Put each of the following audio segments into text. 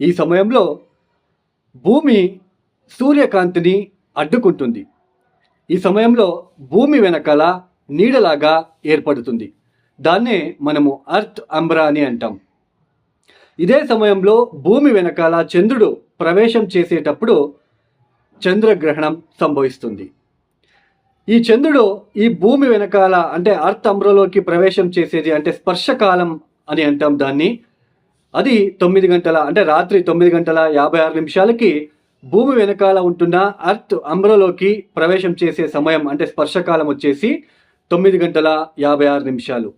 ఈ సమయంలో భూమి సూర్యకాంతిని అడ్డుకుంటుంది. ఈ సమయంలో భూమి వెనకాల నీడలాగా ఏర్పడుతుంది. దాన్నే మనము అర్త్ అంబ్రా అని అంటాం. ఇదే సమయంలో భూమి వెనకాల చంద్రుడు ప్రవేశం చేసేటప్పుడు చంద్రగ్రహణం సంభవిస్తుంది. ఈ చంద్రుడు ఈ భూమి వెనకాల అంటే అర్త్ అంబ్రలోకి ప్రవేశం చేసేది అంటే స్పర్శకాలం అని అంటాం దాన్ని. అది తొమ్మిది గంటల అంటే రాత్రి తొమ్మిది గంటల యాభై ఆరు నిమిషాలకి భూమి వెనకాల ఉంటున్న అర్త్ అంబ్రలోకి ప్రవేశం చేసే సమయం అంటే స్పర్శకాలం వచ్చేసి తొమ్మిది గంటల యాభై ఆరు నిమిషాలు.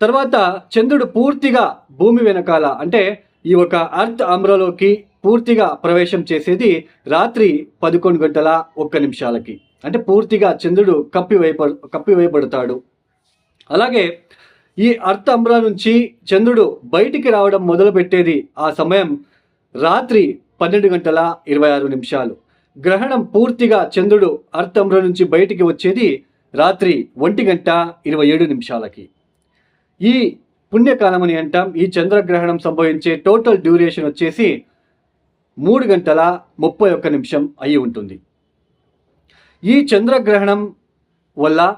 తర్వాత చంద్రుడు పూర్తిగా భూమి వెనకాల అంటే ఈ ఒక అర్త్ అమ్రలోకి పూర్తిగా ప్రవేశం చేసేది రాత్రి పదకొండు గంటల ఒక్క నిమిషాలకి. అంటే పూర్తిగా చంద్రుడు కప్పివేయబ కప్పివేయబడతాడు. అలాగే ఈ అర్త్ అమ్ర నుంచి చంద్రుడు బయటికి రావడం మొదలుపెట్టేది ఆ సమయం రాత్రి పన్నెండు గంటల ఇరవై ఆరు నిమిషాలు. గ్రహణం పూర్తిగా చంద్రుడు అర్త్ నుంచి బయటికి వచ్చేది రాత్రి ఒంటి గంట ఇరవై ఏడు నిమిషాలకి. ఈ పుణ్యకాలం అని అంటాం. ఈ చంద్రగ్రహణం సంభవించే టోటల్ డ్యూరేషన్ వచ్చేసి మూడు గంటల ముప్పై ఒక్క నిమిషం అయి ఉంటుంది. ఈ చంద్రగ్రహణం వల్ల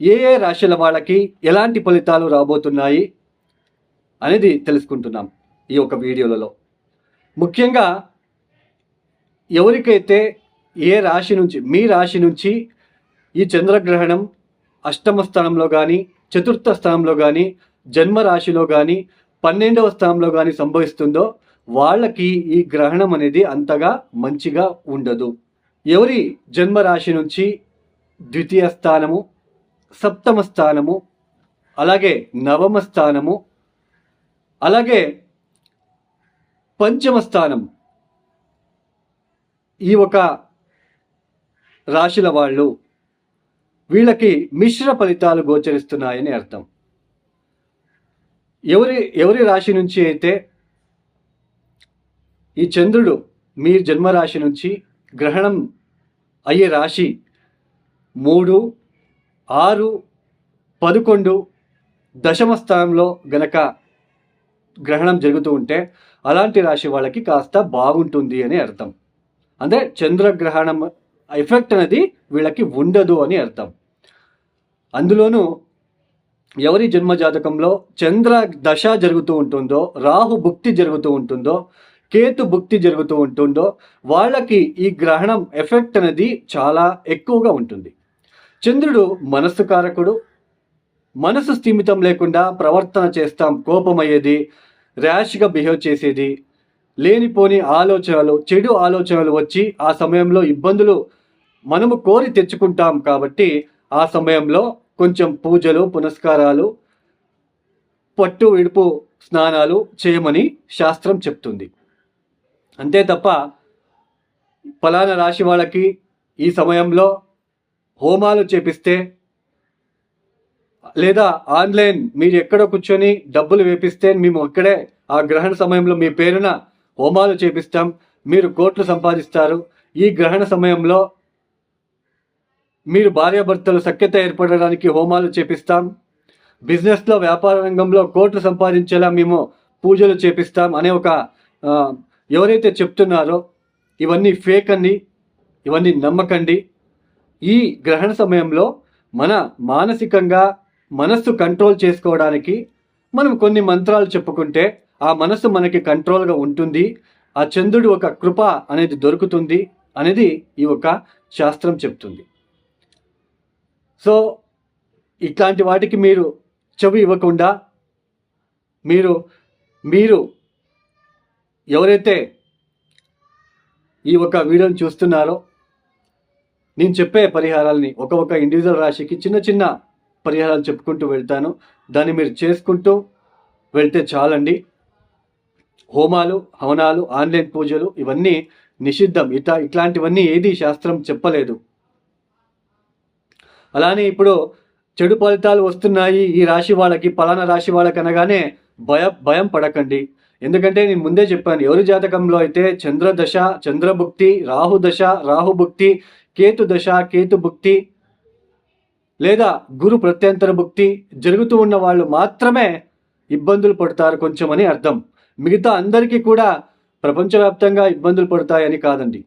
ఏ ఏ రాశుల వాళ్ళకి ఎలాంటి ఫలితాలు రాబోతున్నాయి అనేది తెలుసుకుంటున్నాం ఈ యొక్క వీడియోలలో. ముఖ్యంగా ఎవరికైతే ఏ రాశి నుంచి మీ రాశి నుంచి ఈ చంద్రగ్రహణం అష్టమ స్థానంలో కానీ చతుర్థ స్థానంలో కానీ జన్మ రాశిలో కానీ పన్నెండవ స్థానంలో కానీ సంభవిస్తుందో వాళ్ళకి ఈ గ్రహణం అనేది అంతగా మంచిగా ఉండదు. ఎవరి జన్మ రాశి నుంచి ద్వితీయ స్థానము సప్తమ స్థానము అలాగే నవమ స్థానము అలాగే పంచమ స్థానం ఈ ఒక రాశుల వాళ్ళు వీళ్ళకి మిశ్ర ఫలితాలు గోచరిస్తున్నాయని అర్థం. ఎవరి ఎవరి రాశి నుంచి అయితే ఈ చంద్రుడు మీ జన్మరాశి నుంచి గ్రహణం అయ్యే రాశి మూడు ఆరు పదకొండు దశమ స్థానంలో గనక గ్రహణం జరుగుతూ ఉంటే అలాంటి రాశి వాళ్ళకి కాస్త బాగుంటుంది అని అర్థం. అంటే చంద్రగ్రహణం ఎఫెక్ట్ అనేది వీళ్ళకి ఉండదు అని అర్థం. అందులోనూ ఎవరి జన్మ జాతకంలో చంద్ర దశ జరుగుతూ ఉంటుందో రాహు భుక్తి జరుగుతూ ఉంటుందో కేతు భుక్తి జరుగుతూ ఉంటుందో వాళ్ళకి ఈ గ్రహణం ఎఫెక్ట్ అనేది చాలా ఎక్కువగా ఉంటుంది. చంద్రుడు మనస్సు కారకుడు. మనసు స్థిమితం లేకుండా ప్రవర్తన చేస్తాం కోపమయ్యేది ర్యాష్గా బిహేవ్ చేసేది. లేనిపోని ఆలోచనలు చెడు ఆలోచనలు వచ్చి ఆ సమయంలో ఇబ్బందులు మనము కోరి తెచ్చుకుంటాం కాబట్టి ఆ సమయంలో కొంచెం పూజలు పునస్కారాలు పట్టు విడుపు స్నానాలు చేయమని శాస్త్రం చెప్తుంది. అంతే తప్ప ఫలానా రాశి వాళ్ళకి ఈ సమయంలో హోమాలు చేపిస్తే లేదా ఆన్లైన్ మీరు ఎక్కడో కూర్చొని డబ్బులు వేపిస్తే మేము అక్కడే ఆ గ్రహణ సమయంలో మీ పేరున హోమాలు చేపిస్తాం మీరు కోట్లు సంపాదిస్తారు. ఈ గ్రహణ సమయంలో మీరు భార్యాభర్తలు సఖ్యత ఏర్పడడానికి హోమాలు చేపిస్తాం. బిజినెస్లో వ్యాపార రంగంలో కోట్లు సంపాదించేలా మేము పూజలు చేపిస్తాం అనే ఒక ఎవరైతే చెప్తున్నారో ఇవన్నీ ఫేక్ అండి ఇవన్నీ నమ్మకండి. ఈ గ్రహణ సమయంలో మన మానసికంగా మనస్సు కంట్రోల్ చేసుకోవడానికి మనం కొన్ని మంత్రాలు చెప్పుకుంటే ఆ మనస్సు మనకి కంట్రోల్గా ఉంటుంది. ఆ చంద్రుడు ఒక కృప అనేది దొరుకుతుంది అనేది ఈ ఒక శాస్త్రం చెప్తుంది. సో ఇట్లాంటి వాటికి మీరు చెవి ఇవ్వకుండా మీరు మీరు ఎవరైతే ఈ ఒక వీడియోని చూస్తున్నారో నేను చెప్పే పరిహారాలని ఒక ఒక ఇండివిజువల్ రాశికి చిన్న చిన్న పరిహారాలు చెప్పుకుంటూ వెళ్తాను. దాన్ని మీరు చేసుకుంటూ వెళ్తే చాలండి. హోమాలు హవనాలు ఆన్లైన్ పూజలు ఇవన్నీ నిషిద్ధం. ఇట ఇట్లాంటివన్నీ ఏది శాస్త్రం చెప్పలేదు. అలానే ఇప్పుడు చెడు ఫలితాలు వస్తున్నాయి. ఈ రాశి వాళ్ళకి పలానా రాశి వాళ్ళకి అనగానే భయ భయం పడకండి. ఎందుకంటే నేను ముందే చెప్పాను ఎవరి జాతకంలో అయితే చంద్రదశ చంద్రభుక్తి రాహుదశ రాహుభుక్తి కేతు దశ కేతు భుక్తి లేదా గురు ప్రత్యంతర భుక్తి జరుగుతూ ఉన్న వాళ్ళు మాత్రమే ఇబ్బందులు పడతారు కొంచెం అని అర్థం. మిగతా అందరికీ కూడా ప్రపంచవ్యాప్తంగా ఇబ్బందులు పడతాయని కాదండి.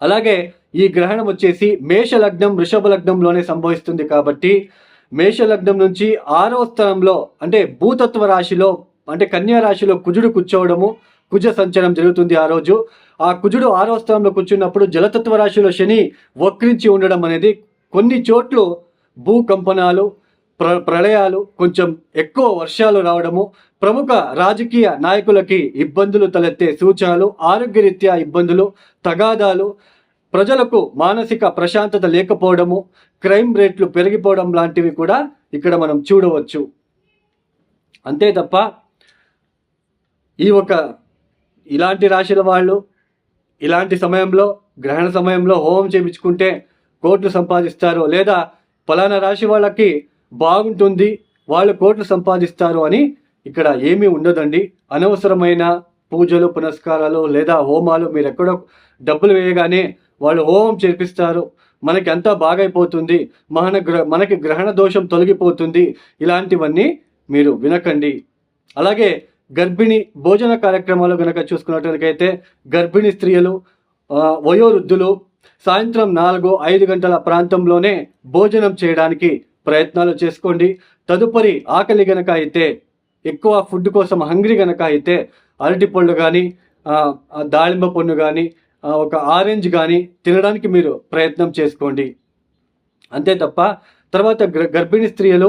అలాగే ఈ గ్రహణం వచ్చేసి మేష లగ్నం వృషభ లగ్నంలోనే సంభవిస్తుంది కాబట్టి మేష లగ్నం నుంచి ఆరవ స్థానంలో అంటే భూతత్వ రాశిలో అంటే కన్యా రాశిలో కుజుడు కూర్చోవడము కుజ సంచలనం జరుగుతుంది ఆ రోజు. ఆ కుజుడు ఆరవ స్థానంలో కూర్చున్నప్పుడు జలతత్వ రాశిలో శని వక్రించి ఉండడం అనేది కొన్ని చోట్లు భూకంపనాలు ప్ర ప్రళయాలు కొంచెం ఎక్కువ వర్షాలు రావడము ప్రముఖ రాజకీయ నాయకులకి ఇబ్బందులు తలెత్తే సూచనలు ఆరోగ్యరీత్యా ఇబ్బందులు తగాదాలు ప్రజలకు మానసిక ప్రశాంతత లేకపోవడము క్రైమ్ రేట్లు పెరిగిపోవడం లాంటివి కూడా ఇక్కడ మనం చూడవచ్చు. అంతే తప్ప ఈ ఒక ఇలాంటి రాశుల వాళ్ళు ఇలాంటి సమయంలో గ్రహణ సమయంలో హోమం చేయించుకుంటే కోట్లు సంపాదిస్తారు. లేదా ఫలానా రాశి వాళ్ళకి బాగుంటుంది వాళ్ళు కోట్లు సంపాదిస్తారు అని ఇక్కడ ఏమీ ఉండదండి. అనవసరమైన పూజలు పునస్కారాలు లేదా హోమాలు మీరు ఎక్కడో డబ్బులు వేయగానే వాళ్ళు హోమం చేపిస్తారు. మనకి అంతా బాగైపోతుంది. మన గ్ర మనకి గ్రహణ దోషం తొలగిపోతుంది. ఇలాంటివన్నీ మీరు వినకండి. అలాగే గర్భిణి భోజన కార్యక్రమాలు కనుక చూసుకున్నట్లయితే గర్భిణీ స్త్రీలు వయోవృద్ధులు సాయంత్రం నాలుగు ఐదు గంటల ప్రాంతంలోనే భోజనం చేయడానికి ప్రయత్నాలు చేసుకోండి. తదుపరి ఆకలి గనక అయితే ఎక్కువ ఫుడ్ కోసం హంగ్రీ గనక అయితే అరటి పళ్ళు కానీ దాళింబ పండు కానీ ఒక ఆరెంజ్ కానీ తినడానికి మీరు ప్రయత్నం చేసుకోండి. అంతే తప్ప తర్వాత గర్- గర్భిణీ స్త్రీలు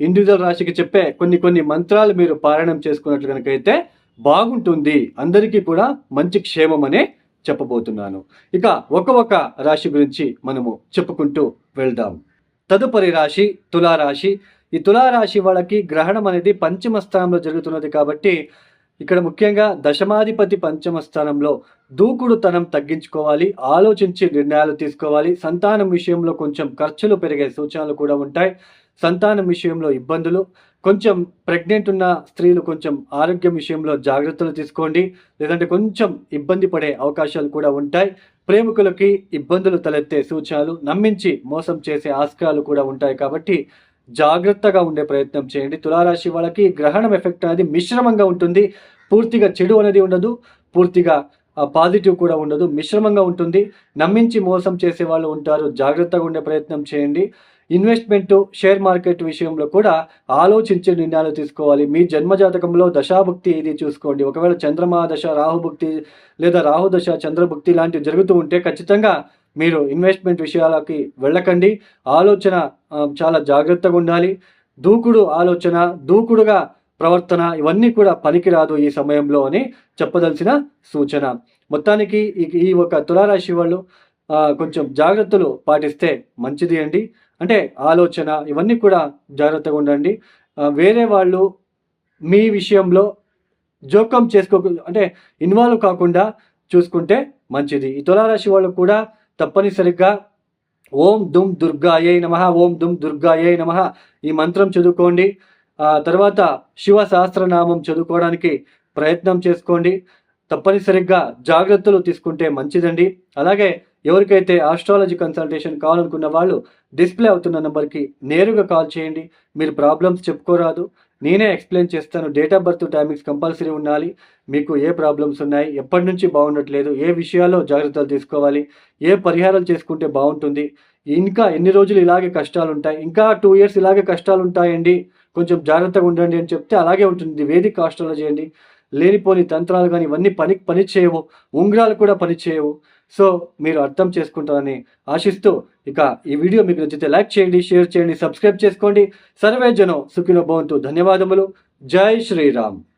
ఇండివిజువల్ రాశికి చెప్పే కొన్ని కొన్ని మంత్రాలు మీరు పారాయణం చేసుకున్నట్లు కనుకైతే బాగుంటుంది. అందరికీ కూడా మంచి క్షేమం అనే చెప్పబోతున్నాను. ఇక ఒక ఒక రాశి గురించి మనము చెప్పుకుంటూ వెళ్దాం. తదుపరి రాశి తులారాశి. ఈ తులారాశి వాళ్ళకి గ్రహణం అనేది పంచమ స్థానంలో జరుగుతున్నది కాబట్టి ఇక్కడ ముఖ్యంగా దశమాధిపతి పంచమ స్థానంలో దూకుడుతనం తగ్గించుకోవాలి ఆలోచించి నిర్ణయాలు తీసుకోవాలి సంతానం విషయంలో కొంచెం ఖర్చులు పెరిగే సూచనలు కూడా ఉంటాయి. సంతానం విషయంలో ఇబ్బందులు కొంచెం ప్రెగ్నెంట్ ఉన్న స్త్రీలు కొంచెం ఆరోగ్యం విషయంలో జాగ్రత్తలు తీసుకోండి. లేదంటే కొంచెం ఇబ్బంది పడే అవకాశాలు కూడా ఉంటాయి. ప్రేమికులకి ఇబ్బందులు తలెత్తే సూచనలు నమ్మించి మోసం చేసే ఆస్కారాలు కూడా ఉంటాయి కాబట్టి జాగ్రత్తగా ఉండే ప్రయత్నం చేయండి. తులారాశి వాళ్ళకి గ్రహణం ఎఫెక్ట్ అనేది మిశ్రమంగా ఉంటుంది. పూర్తిగా చెడు అనేది ఉండదు. పూర్తిగా పాజిటివ్ కూడా ఉండదు. మిశ్రమంగా ఉంటుంది. నమ్మించి మోసం చేసే వాళ్ళు ఉంటారు. జాగ్రత్తగా ఉండే ప్రయత్నం చేయండి. ఇన్వెస్ట్మెంట్ షేర్ మార్కెట్ విషయంలో కూడా ఆలోచించి నిర్ణయాలు తీసుకోవాలి. మీ జన్మజాతకంలో దశాభుక్తి ఇది చూసుకోండి. ఒకవేళ చంద్రమా దశ రాహుభుక్తి లేదా రాహు దశ చంద్రభుక్తి లాంటివి జరుగుతూ ఉంటే ఖచ్చితంగా మీరు ఇన్వెస్ట్మెంట్ విషయాలకి వెళ్ళకండి. ఆలోచన చాలా జాగ్రత్తగా ఉండాలి. దూకుడు ఆలోచన దూకుడుగా ప్రవర్తన ఇవన్నీ కూడా పనికిరాదు ఈ సమయంలో అని చెప్పదలసిన సూచన. మొత్తానికి ఈ ఈ ఒక తులారాశి వాళ్ళు కొంచెం జాగ్రత్తలు పాటిస్తే మంచిది అండి. అంటే ఆలోచన ఇవన్నీ కూడా జాగ్రత్తగా ఉండండి. వేరే వాళ్ళు మీ విషయంలో జోక్యం చేసుకో అంటే ఇన్వాల్వ్ కాకుండా చూసుకుంటే మంచిది. ఈ తులారాశి వాళ్ళు కూడా తప్పనిసరిగా ఓం దుమ్ దుర్గాయై నమ ఓం దుమ్ దుర్గాయే నమ ఈ మంత్రం చదువుకోండి. తర్వాత శివ సహస్రనామం చదువుకోవడానికి ప్రయత్నం చేసుకోండి. తప్పనిసరిగా జాగ్రత్తలు తీసుకుంటే మంచిదండి. అలాగే ఎవరికైతే ఆస్ట్రాలజీ కన్సల్టేషన్ కావాలనుకున్న వాళ్ళు డిస్ప్లే అవుతున్న నెంబర్కి నేరుగా కాల్ చేయండి. మీరు ప్రాబ్లమ్స్ చెప్పుకోరాదు. నేనే ఎక్స్ప్లెయిన్ చేస్తాను. Date of birth timings compulsory ఉండాలి. మీకు ఏ ప్రాబ్లమ్స్ ఉన్నాయి ఎప్పటి నుంచి బాగుండట్లేదు ఏ విషయాల్లో జాగ్రత్తలు తీసుకోవాలి ఏ పరిహారాలు చేసుకుంటే బాగుంటుంది ఇంకా ఎన్ని రోజులు ఇలాగే కష్టాలు ఉంటాయి ఇంకా టూ ఇయర్స్ ఇలాగే కష్టాలు ఉంటాయండి కొంచెం జాగ్రత్తగా ఉండండి అని చెప్తే అలాగే ఉంటుంది. వేదిక ఆస్ట్రాలజీ అండి. లేనిపోని తంత్రాలు కానీ ఇవన్నీ పని పని చేయవు. ఉంగరాలు కూడా పని చేయవు. సో మీరు అర్థం చేసుకుంటారని ఆశిస్తూ ఇక ఈ వీడియో మీకు నచ్చితే లైక్ చేయండి షేర్ చేయండి సబ్స్క్రైబ్ చేసుకోండి. సర్వే జనం సుఖినో భవంతు. ధన్యవాదములు. జై శ్రీరామ్.